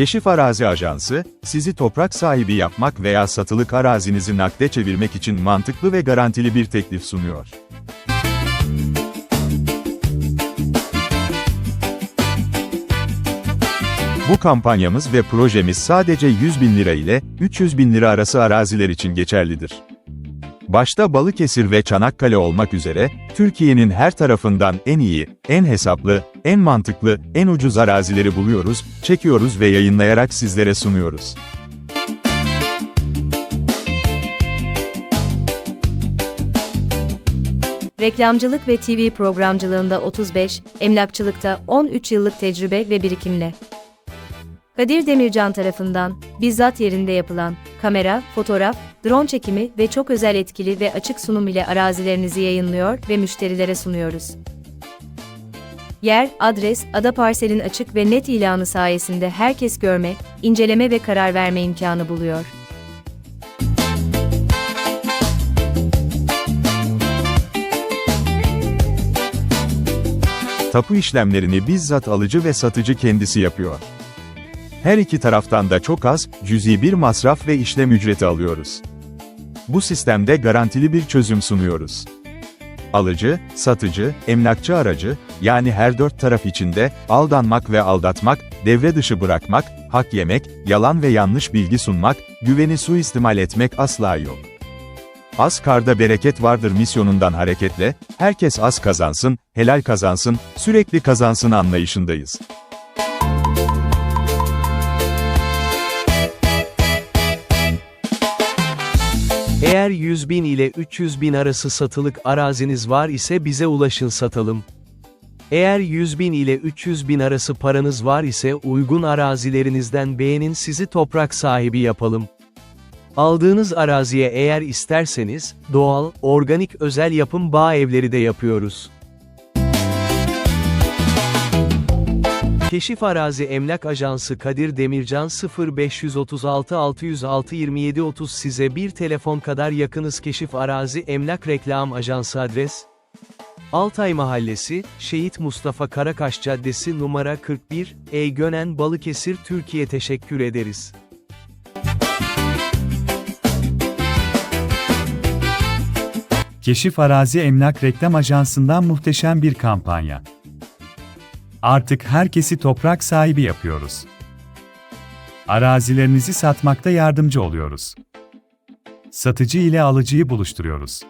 Keşif Arazi Ajansı, sizi toprak sahibi yapmak veya satılık arazinizi nakde çevirmek için mantıklı ve garantili bir teklif sunuyor. Bu kampanyamız ve projemiz sadece 100 bin lira ile 300 bin lira arası araziler için geçerlidir. Başta Balıkesir ve Çanakkale olmak üzere, Türkiye'nin her tarafından en iyi, en hesaplı, en mantıklı, en ucuz arazileri buluyoruz, çekiyoruz ve yayınlayarak sizlere sunuyoruz. Reklamcılık ve TV programcılığında 35, emlakçılıkta 13 yıllık tecrübe ve birikimle. Kadir Demircan tarafından, bizzat yerinde yapılan, kamera, fotoğraf, drone çekimi ve çok özel etkili ve açık sunum ile arazilerinizi yayınlıyor ve müşterilere sunuyoruz. Yer, adres, ada parselin açık ve net ilanı sayesinde herkes görme, inceleme ve karar verme imkanı buluyor. Tapu işlemlerini bizzat alıcı ve satıcı kendisi yapıyor. Her iki taraftan da çok az, cüzi bir masraf ve işlem ücreti alıyoruz. Bu sistemde garantili bir çözüm sunuyoruz. Alıcı, satıcı, emlakçı aracı, yani her dört taraf içinde, aldanmak ve aldatmak, devre dışı bırakmak, hak yemek, yalan ve yanlış bilgi sunmak, güveni suistimal etmek asla yok. Az karda bereket vardır misyonundan hareketle, herkes az kazansın, helal kazansın, sürekli kazansın anlayışındayız. Eğer 100 bin ile 300 bin arası satılık araziniz var ise bize ulaşın satalım. Eğer 100 bin ile 300 bin arası paranız var ise uygun arazilerinizden beğenin sizi toprak sahibi yapalım. Aldığınız araziye eğer isterseniz, doğal, organik özel yapım bağ evleri de yapıyoruz. Keşif Arazi Emlak Ajansı Kadir Demircan 0536 606 27 30 size bir telefon kadar yakınız Keşif Arazi Emlak Reklam Ajansı adres Altay Mahallesi, Şehit Mustafa Karakaş Caddesi numara 41, Eygönen Balıkesir Türkiye teşekkür ederiz. Keşif Arazi Emlak Reklam Ajansı'ndan muhteşem bir kampanya. Artık herkesi toprak sahibi yapıyoruz. Arazilerinizi satmakta yardımcı oluyoruz. Satıcı ile alıcıyı buluşturuyoruz.